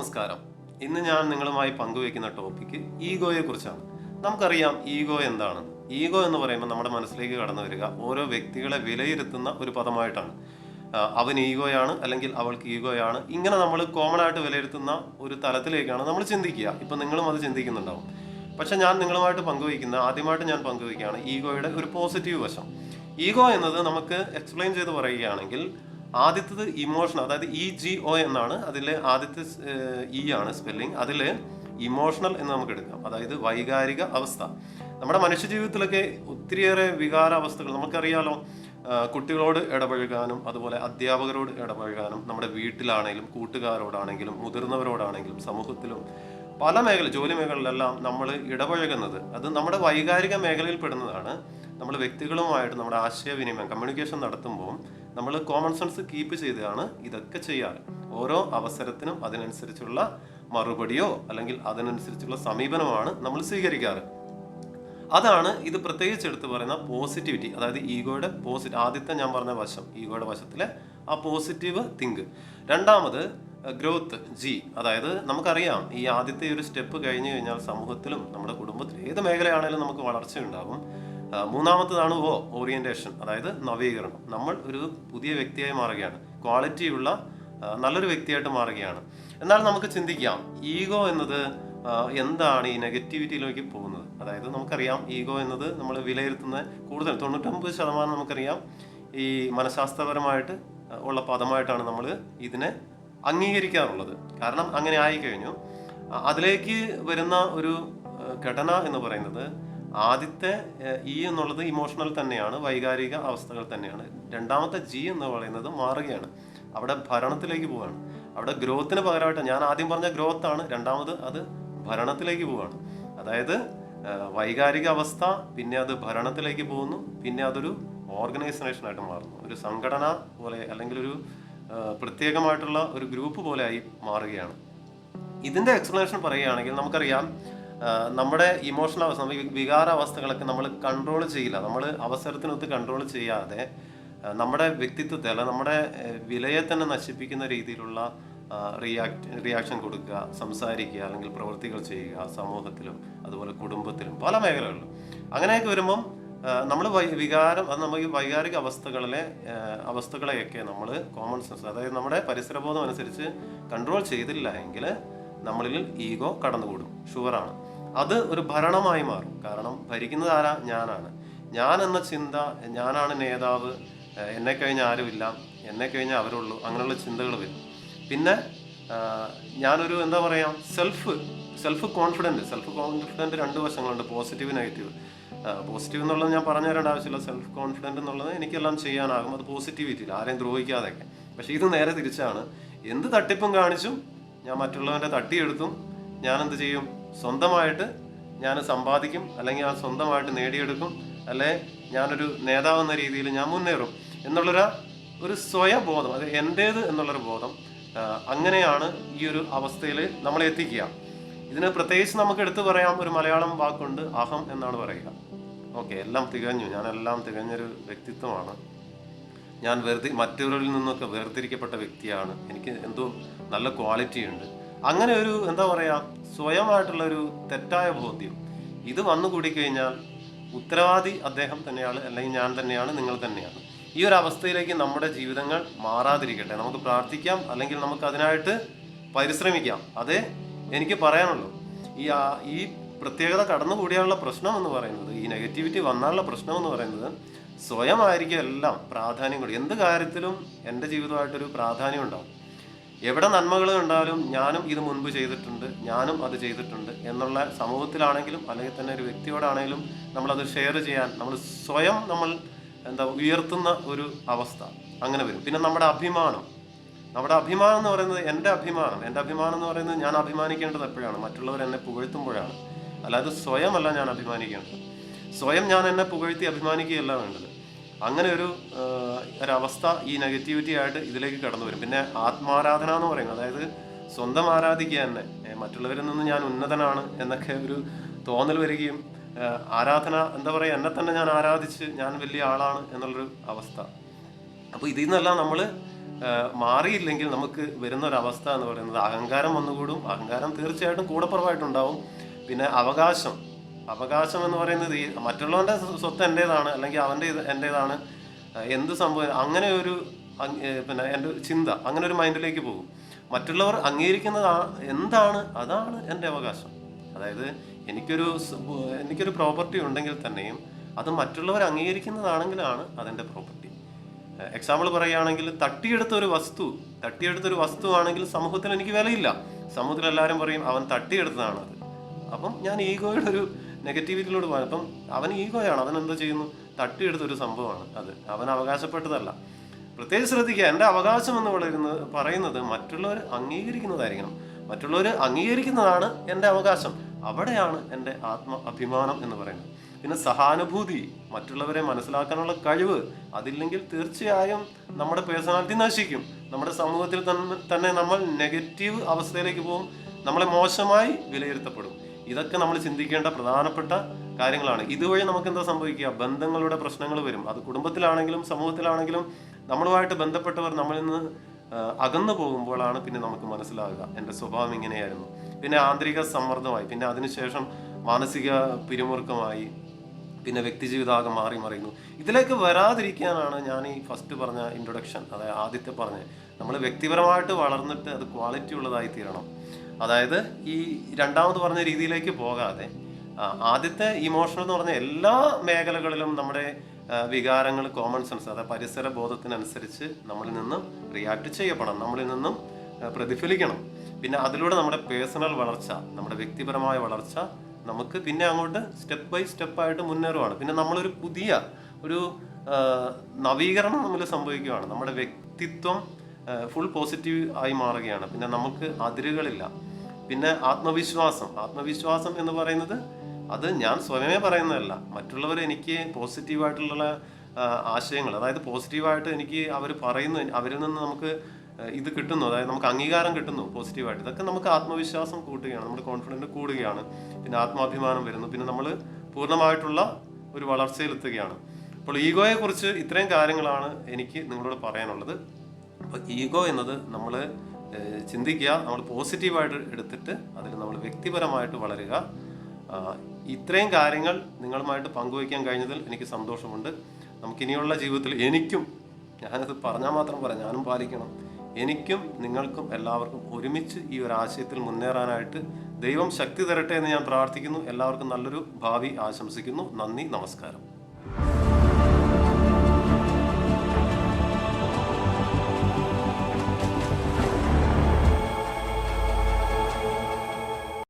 നമസ്കാരം. ഇന്ന് ഞാൻ നിങ്ങളുമായി പങ്കുവയ്ക്കുന്ന ടോപ്പിക്ക് ഈഗോയെ കുറിച്ചാണ്. നമുക്കറിയാം ഈഗോ എന്താണ്. ഈഗോ എന്ന് പറയുമ്പോൾ നമ്മുടെ മനസ്സിലേക്ക് കടന്നു വരിക. ഓരോ വ്യക്തികളെ വിലയിരുത്തുന്ന ഒരു പദമായിട്ടാണ്. അവൻ ഈഗോയാണ് അല്ലെങ്കിൽ അവൾക്ക് ഈഗോയാണ്. ഇങ്ങനെ നമ്മൾ കോമൺ ആയിട്ട് വിലയിരുത്തുന്ന ഒരു തലത്തിലേക്കാണ് നമ്മൾ ചിന്തിക്കുക. ഇപ്പം നിങ്ങളും അത് ചിന്തിക്കുന്നുണ്ടാവും. പക്ഷെ ഞാൻ നിങ്ങളുമായിട്ട് പങ്കുവയ്ക്കുന്ന ആദ്യമായിട്ട് ഞാൻ പങ്കുവയ്ക്കുകയാണ് ഈഗോയുടെ ഒരു പോസിറ്റീവ് വശം. ഈഗോ എന്നത് നമുക്ക് എക്സ്പ്ലെയിൻ ചെയ്ത് പറയുകയാണെങ്കിൽ ആദ്യത്തത് ഇമോഷൻ അതായത് ഇ ജി ഒ എന്നാണ്. അതിൽ ആദ്യത്തെ ഇ ആണ് സ്പെല്ലിംഗ് അതിൽ ഇമോഷണൽ എന്ന് നമുക്ക് എടുക്കാം. അതായത് വൈകാരിക അവസ്ഥ. നമ്മുടെ മനുഷ്യ ജീവിതത്തിലൊക്കെ ഒത്തിരിയേറെ വികാരാവസ്ഥകൾ നമുക്കറിയാലോ കുട്ടികളോട് ഇടപഴകാനും അതുപോലെ അധ്യാപകരോട് ഇടപഴകാനും നമ്മുടെ വീട്ടിലാണെങ്കിലും കൂട്ടുകാരോടാണെങ്കിലും മുതിർന്നവരോടാണെങ്കിലും സമൂഹത്തിലും പല മേഖല ജോലി മേഖലകളിലെല്ലാം നമ്മൾ ഇടപഴകുന്നത് അത് നമ്മുടെ വൈകാരിക മേഖലയിൽ പെടുന്നതാണ്. നമ്മൾ വ്യക്തികളുമായിട്ട് നമ്മുടെ ആശയവിനിമയം കമ്മ്യൂണിക്കേഷൻ നടത്തുമ്പോൾ നമ്മൾ കോമൺ സെൻസ് കീപ്പ് ചെയ്താണ് ഇതൊക്കെ ചെയ്യാറ് ഓരോ അവസരത്തിനും അതിനനുസരിച്ചുള്ള മറുപടിയോ അല്ലെങ്കിൽ അതിനനുസരിച്ചുള്ള സമീപനമാണ് നമ്മൾ സ്വീകരിക്കാറ്. അതാണ് ഇത് പ്രത്യേകിച്ച് എടുത്തു പറയുന്ന പോസിറ്റിവിറ്റി അതായത് ഈഗോയുടെ പോസിറ്റീവ് ആദ്യത്തെ ഞാൻ പറഞ്ഞ വശം ഈഗോയുടെ വശത്തിലെ ആ പോസിറ്റീവ് തിങ്ക് രണ്ടാമത് ഗ്രോത്ത് ജി അതായത് നമുക്കറിയാം ഈ ആദ്യത്തെ ഒരു സ്റ്റെപ്പ് കഴിഞ്ഞു കഴിഞ്ഞാൽ സമൂഹത്തിലും നമ്മുടെ കുടുംബത്തിലും ഏത് മേഖലയാണെങ്കിലും നമുക്ക് വളർച്ച ഉണ്ടാകും മൂന്നാമത്തതാണ് ഓ ഓറിയന്റേഷൻ അതായത് നവീകരണം. നമ്മൾ ഒരു പുതിയ വ്യക്തിയായി മാറുകയാണ്. ക്വാളിറ്റിയുള്ള നല്ലൊരു വ്യക്തിയായിട്ട് മാറുകയാണ്. എന്നാൽ നമുക്ക് ചിന്തിക്കാം ഈഗോ എന്നത് എന്താണ് ഈ നെഗറ്റിവിറ്റിയിലേക്ക് പോകുന്നത്? അതായത് നമുക്കറിയാം ഈഗോ എന്നത് നമ്മൾ വിലയിരുത്തുന്ന കൂടുതൽ തൊണ്ണൂറ്റൊമ്പത് ശതമാനം നമുക്കറിയാം ഈ മനഃശാസ്ത്രപരമായിട്ട് ഉള്ള പദമായിട്ടാണ് നമ്മൾ ഇതിനെ അംഗീകരിക്കാറുള്ളത്. കാരണം അങ്ങനെ ആയിക്കഴിഞ്ഞു. അതിലേക്ക് വരുന്ന ഒരു ഘടന എന്ന് പറയുന്നത് ആദ്യത്തെ ഇ എന്നുള്ളത് ഇമോഷണൽ തന്നെയാണ് വൈകാരിക അവസ്ഥകൾ തന്നെയാണ്. രണ്ടാമത്തെ ജി എന്ന് പറയുന്നത് മാറുകയാണ്. അവിടെ ഭരണത്തിലേക്ക് പോവുകയാണ് അവിടെ ഗ്രോത്തിന് പകരമായിട്ട് ഞാൻ ആദ്യം പറഞ്ഞ ഗ്രോത്ത് ആണ് രണ്ടാമത് അത് ഭരണത്തിലേക്ക് പോവുകയാണ് അതായത് വൈകാരിക അവസ്ഥ പിന്നെ അത് ഭരണത്തിലേക്ക് പോകുന്നു പിന്നെ അതൊരു ഓർഗനൈസേഷനായിട്ട് മാറുന്നു. ഒരു സംഘടന പോലെ അല്ലെങ്കിൽ ഒരു പ്രത്യേകമായിട്ടുള്ള ഒരു ഗ്രൂപ്പ് പോലെ ആയി മാറുകയാണ്. ഇതിന്റെ എക്സ്പ്ലനേഷൻ പറയുകയാണെങ്കിൽ നമുക്കറിയാം നമ്മുടെ ഇമോഷണൽ അവസ്ഥ നമ്മുടെ വികാര അവസ്ഥകളൊക്കെ നമ്മൾ കൺട്രോൾ ചെയ്യില്ല. നമ്മൾ അവസരത്തിനൊത്ത് കൺട്രോൾ ചെയ്യാതെ നമ്മുടെ വ്യക്തിത്വത്തെ അല്ല നമ്മുടെ വിലയെ തന്നെ നശിപ്പിക്കുന്ന രീതിയിലുള്ള റിയാക്ട് റിയാക്ഷൻ കൊടുക്കുക സംസാരിക്കുക അല്ലെങ്കിൽ പ്രവൃത്തികൾ ചെയ്യുക സമൂഹത്തിലും അതുപോലെ കുടുംബത്തിലും പല മേഖലകളിലും. അങ്ങനെയൊക്കെ വരുമ്പം നമ്മൾ വികാരം അത് നമുക്ക് വൈകാരിക അവസ്ഥകളിലെ അവസ്ഥകളെയൊക്കെ നമ്മൾ കോമൺ സെൻസ് അതായത് നമ്മുടെ പരിസരബോധം അനുസരിച്ച് കൺട്രോൾ ചെയ്തില്ല എങ്കിൽ നമ്മളിൽ ഈഗോ കടന്നുകൂടും. ഷുവറാണ് അത് ഒരു ഭരണമായി മാറും. കാരണം ഭരിക്കുന്നത് ആരാ? ഞാനാണ്. ഞാൻ എന്ന ചിന്ത ഞാനാണ് നേതാവ് എന്നെ കഴിഞ്ഞ ആരുമില്ല എന്നെ കഴിഞ്ഞ അവരുള്ളൂ അങ്ങനെയുള്ള ചിന്തകൾ വരും. പിന്നെ ഞാനൊരു എന്താ പറയുക self self confident self confident രണ്ട് വശങ്ങളുണ്ട് പോസിറ്റീവ് നെഗറ്റീവ്. പോസിറ്റീവ് എന്നുള്ളത് ഞാൻ പറഞ്ഞു തരേണ്ട ആവശ്യമില്ല. സെൽഫ് കോൺഫിഡന്റ് എന്നുള്ളത് എനിക്കെല്ലാം ചെയ്യാനാകും. അത് പോസിറ്റിവിറ്റിയിൽ ആരെയും ദ്രോഹിക്കാതെയൊക്കെ. പക്ഷേ ഇത് നേരെ തിരിച്ചാണ്. എന്ത് തട്ടിപ്പും കാണിച്ചും ഞാൻ മറ്റുള്ളവന്റെ തട്ടിയെടുത്തും ഞാനെന്ത് ചെയ്യും? സ്വന്തമായിട്ട് ഞാൻ സമ്പാദിക്കും അല്ലെങ്കിൽ ആ സ്വന്തമായിട്ട് നേടിയെടുക്കും അല്ലെ ഞാനൊരു നേതാവ് എന്ന രീതിയിൽ ഞാൻ മുന്നേറും എന്നുള്ളൊരു ഒരു സ്വയബോധം അത് എന്റേത് എന്നുള്ളൊരു ബോധം അങ്ങനെയാണ് ഈ ഒരു അവസ്ഥയിൽ നമ്മളെ എത്തിക്കുക. ഇതിന് പ്രത്യേകിച്ച് നമുക്ക് എടുത്തു പറയാം ഒരു മലയാളം വാക്കുണ്ട് അഹം എന്നാണ് പറയുക. ഓക്കെ എല്ലാം തികഞ്ഞു. ഞാനെല്ലാം തികഞ്ഞൊരു വ്യക്തിത്വമാണ്. ഞാൻ വെറുതെ മറ്റവരിൽ നിന്നൊക്കെ വേർതിരിക്കപ്പെട്ട വ്യക്തിയാണ്. എനിക്ക് എന്തോ നല്ല ക്വാളിറ്റി ഉണ്ട് അങ്ങനെ ഒരു എന്താ പറയാ സ്വയമായിട്ടുള്ള ഒരു തെറ്റായ ബോധ്യം. ഇത് വന്നു കൂടിക്കഴിഞ്ഞാൽ ഉത്തരവാദി അദ്ദേഹം തന്നെയാണ് അല്ലെങ്കിൽ ഞാൻ തന്നെയാണ് നിങ്ങൾ തന്നെയാണ്. ഈ ഒരു അവസ്ഥയിലേക്ക് നമ്മുടെ ജീവിതങ്ങൾ മാറാതിരിക്കട്ടെ. നമുക്ക് പ്രാർത്ഥിക്കാം അല്ലെങ്കിൽ നമുക്ക് അതിനായിട്ട് പരിശ്രമിക്കാം. അതേ എനിക്ക് പറയാനുള്ളൂ. ഈ ഈ പ്രത്യേകത കടന്നുകൂടിയാനുള്ള പ്രശ്നം എന്ന് പറയുന്നത് ഈ നെഗറ്റിവിറ്റി വന്നാലുള്ള പ്രശ്നം എന്ന് പറയുന്നത് സ്വയമായിരിക്കും എല്ലാം പ്രാധാന്യം കൂടി എന്ത് കാര്യത്തിലും എന്റെ ജീവിതമായിട്ടൊരു പ്രാധാന്യം ഉണ്ടാവും. എവിടെ നന്മകൾ ഉണ്ടായാലും ഞാനും ഇത് മുൻപ് ചെയ്തിട്ടുണ്ട് ഞാനും അത് ചെയ്തിട്ടുണ്ട് എന്നുള്ള സമൂഹത്തിലാണെങ്കിലും അല്ലെങ്കിൽ തന്നെ ഒരു വ്യക്തിയോടാണെങ്കിലും നമ്മളത് ഷെയർ ചെയ്യാൻ നമ്മൾ സ്വയം നമ്മൾ എന്താ ഉയർത്തുന്ന ഒരു അവസ്ഥ അങ്ങനെ വരും. പിന്നെ നമ്മുടെ അഭിമാനം. നമ്മുടെ അഭിമാനം എന്ന് പറയുന്നത് എന്റെ അഭിമാനം. എന്റെ അഭിമാനം എന്ന് പറയുന്നത് ഞാൻ അഭിമാനിക്കേണ്ടത് എപ്പോഴാണ്? മറ്റുള്ളവർ എന്നെ പുകഴ്ത്തുമ്പോഴാണ്. അല്ലാതെ സ്വയമല്ല ഞാൻ അഭിമാനിക്കേണ്ടത്. സ്വയം ഞാൻ എന്നെ പുകഴ്ത്തി അഭിമാനിക്കുകയല്ല വേണ്ടത്. അങ്ങനെ ഒരു ഒരവസ്ഥ ഈ നെഗറ്റിവിറ്റി ആയിട്ട് ഇതിലേക്ക് കടന്നു വരും. പിന്നെ ആത്മാരാധന എന്ന് പറയുന്നത് അതായത് സ്വന്തം ആരാധിക്കുക തന്നെ. മറ്റുള്ളവരിൽ നിന്ന് ഞാൻ ഉന്നതനാണ് എന്നൊക്കെ ഒരു തോന്നൽ വരികയും ആരാധന എന്താ പറയുക എന്നെ തന്നെ ഞാൻ ആരാധിച്ച് ഞാൻ വലിയ ആളാണ് എന്നുള്ളൊരു അവസ്ഥ. അപ്പോൾ ഇതിൽ നിന്നെല്ലാം നമ്മൾ മാറിയില്ലെങ്കിൽ നമുക്ക് വരുന്ന ഒരു അവസ്ഥ എന്ന് പറയുന്നത് അഹങ്കാരം വന്നുകൂടും. അഹങ്കാരം തീർച്ചയായിട്ടും കൂടപ്പുറവായിട്ടുണ്ടാവും. പിന്നെ അവകാശം. അവകാശം എന്ന് പറയുന്നത് ഈ മറ്റുള്ളവന്റെ സ്വത്ത് എന്റേതാണ് അല്ലെങ്കിൽ അവന്റെ ഇത് എന്റേതാണ് എന്ത് സംഭവം അങ്ങനെ ഒരു പിന്നെ എന്റെ ചിന്ത അങ്ങനെ ഒരു മൈൻഡിലേക്ക് പോകും. മറ്റുള്ളവർ അംഗീകരിക്കുന്നത് എന്താണ് അതാണ് എന്റെ അവകാശം. അതായത് എനിക്കൊരു എനിക്കൊരു പ്രോപ്പർട്ടി ഉണ്ടെങ്കിൽ തന്നെയും അത് മറ്റുള്ളവർ അംഗീകരിക്കുന്നതാണെങ്കിലാണ് അതെന്റെ പ്രോപ്പർട്ടി. എക്സാമ്പിൾ പറയുകയാണെങ്കിൽ തട്ടിയെടുത്ത ഒരു വസ്തു തട്ടിയെടുത്ത ഒരു വസ്തു ആണെങ്കിൽ സമൂഹത്തിൽ എനിക്ക് വിലയില്ല. സമൂഹത്തിൽ എല്ലാവരും പറയും അവൻ തട്ടിയെടുത്തതാണത്. അപ്പം ഞാൻ ഈഗോയുടെ ഒരു നെഗറ്റിവിറ്റിയിലൂടെ പോകാൻ അപ്പം അവൻ ഈഗോയാണ്. അവൻ എന്താ ചെയ്യുന്നു? തട്ടിയെടുത്തൊരു സംഭവമാണ് അത്. അവൻ അവകാശപ്പെട്ടതല്ല. പ്രത്യേകിച്ച് ശ്രദ്ധിക്കുക എന്റെ അവകാശം എന്ന് പറയുന്നത് പറയുന്നത് മറ്റുള്ളവർ അംഗീകരിക്കുന്നതായിരിക്കണം. മറ്റുള്ളവർ അംഗീകരിക്കുന്നതാണ് എന്റെ അവകാശം. അവിടെയാണ് എന്റെ ആത്മ അഭിമാനം എന്ന് പറയുന്നത്. പിന്നെ സഹാനുഭൂതി മറ്റുള്ളവരെ മനസ്സിലാക്കാനുള്ള കഴിവ് അതില്ലെങ്കിൽ തീർച്ചയായും നമ്മുടെ പേഴ്സണാലിറ്റി നശിക്കും. നമ്മുടെ സമൂഹത്തിൽ തന്നെ തന്നെ നമ്മൾ നെഗറ്റീവ് അവസ്ഥയിലേക്ക് പോകും. നമ്മളെ മോശമായി വിലയിരുത്തപ്പെടും. ഇതൊക്കെ നമ്മൾ ചിന്തിക്കേണ്ട പ്രധാനപ്പെട്ട കാര്യങ്ങളാണ്. ഇതുവഴി നമുക്ക് എന്താ സംഭവിക്കുക? ബന്ധങ്ങളുടെ പ്രശ്നങ്ങൾ വരും. അത് കുടുംബത്തിലാണെങ്കിലും സമൂഹത്തിലാണെങ്കിലും നമ്മളുമായിട്ട് ബന്ധപ്പെട്ടവർ നമ്മളിൽ നിന്ന് അകന്നു പോകുമ്പോഴാണ് പിന്നെ നമുക്ക് മനസ്സിലാകുക എന്റെ സ്വഭാവം ഇങ്ങനെയായിരുന്നു. പിന്നെ ആന്തരിക സമ്മർദ്ദമായി. പിന്നെ അതിനുശേഷം മാനസിക പിരിമുറുക്കമായി. പിന്നെ വ്യക്തിജീവിതമാകെ മാറി മറിയുന്നു. ഇതിലേക്ക് വരാതിരിക്കാനാണ് ഞാൻ ഈ ഫസ്റ്റ് പറഞ്ഞ ഇൻട്രൊഡക്ഷൻ അതായത് ആദ്യത്തെ പറഞ്ഞ നമ്മൾ വ്യക്തിപരമായിട്ട് വളർന്നിട്ട് അത് ക്വാളിറ്റി ഉള്ളതായി തീരണം. അതായത് ഈ രണ്ടാമത് പറഞ്ഞ രീതിയിലേക്ക് പോകാതെ ആദ്യത്തെ ഇമോഷൻ എന്ന് പറഞ്ഞ എല്ലാ മേഖലകളിലും നമ്മുടെ വികാരങ്ങൾ കോമൺ സെൻസ് അതായത് പരിസര ബോധത്തിനനുസരിച്ച് നമ്മളിൽ നിന്നും റിയാക്ട് ചെയ്യപ്പെടണം. നമ്മളിൽ നിന്നും പ്രതിഫലിക്കണം. പിന്നെ അതിലൂടെ നമ്മുടെ പേഴ്സണൽ വളർച്ച നമ്മുടെ വ്യക്തിപരമായ വളർച്ച നമുക്ക് പിന്നെ അങ്ങോട്ട് സ്റ്റെപ്പ് ബൈ സ്റ്റെപ്പായിട്ട് മുന്നേറുവാണ്. പിന്നെ നമ്മളൊരു പുതിയ ഒരു നവീകരണം നമ്മൾ സംഭവിക്കുകയാണ് നമ്മുടെ വ്യക്തിത്വം ഫുൾ പോസിറ്റീവ് ആയി മാറുകയാണ്. പിന്നെ നമുക്ക് അതിരുകളില്ല. പിന്നെ ആത്മവിശ്വാസം. ആത്മവിശ്വാസം എന്ന് പറയുന്നത് അത് ഞാൻ സ്വയമേ പറയുന്നതല്ല. മറ്റുള്ളവർ എനിക്ക് പോസിറ്റീവായിട്ടുള്ള ആശയങ്ങൾ അതായത് പോസിറ്റീവായിട്ട് എനിക്ക് അവർ പറയുന്നു അവരിൽ നിന്ന് നമുക്ക് ഇത് കിട്ടുന്നു അതായത് നമുക്ക് അംഗീകാരം കിട്ടുന്നു പോസിറ്റീവായിട്ട് ഇതൊക്കെ നമുക്ക് ആത്മവിശ്വാസം കൂട്ടുകയാണ്. നമ്മുടെ കോൺഫിഡന്റ് കൂടുകയാണ്. പിന്നെ ആത്മാഭിമാനം വരുന്നു. പിന്നെ നമ്മൾ പൂർണമായിട്ടുള്ള ഒരു വളർച്ചയിലെത്തുകയാണ്. അപ്പോൾ ഈഗോയെക്കുറിച്ച് ഇത്രയും കാര്യങ്ങളാണ് എനിക്ക് നിങ്ങളോട് പറയാനുള്ളത്. അപ്പോൾ ഈഗോ എന്നത് നമ്മൾ ചിന്തിക്കുക നമ്മൾ പോസിറ്റീവായിട്ട് എടുത്തിട്ട് അതിൽ നമ്മൾ വ്യക്തിപരമായിട്ട് വളരുക. ഇത്രയും കാര്യങ്ങൾ നിങ്ങളുമായിട്ട് പങ്കുവയ്ക്കാൻ കഴിഞ്ഞതിൽ എനിക്ക് സന്തോഷമുണ്ട്. നമുക്കിനിയുള്ള ജീവിതത്തിൽ എനിക്കും ഞാനത് പറഞ്ഞാൽ മാത്രം പറയാം ഞാനും പാലിക്കണം. എനിക്കും നിങ്ങൾക്കും എല്ലാവർക്കും ഒരുമിച്ച് ഈ ഒരു ആശയത്തിൽ മുന്നേറാനായിട്ട് ദൈവം ശക്തി തരട്ടെ എന്ന് ഞാൻ പ്രാർത്ഥിക്കുന്നു. എല്ലാവർക്കും നല്ലൊരു ഭാവി ആശംസിക്കുന്നു. നന്ദി നമസ്കാരം.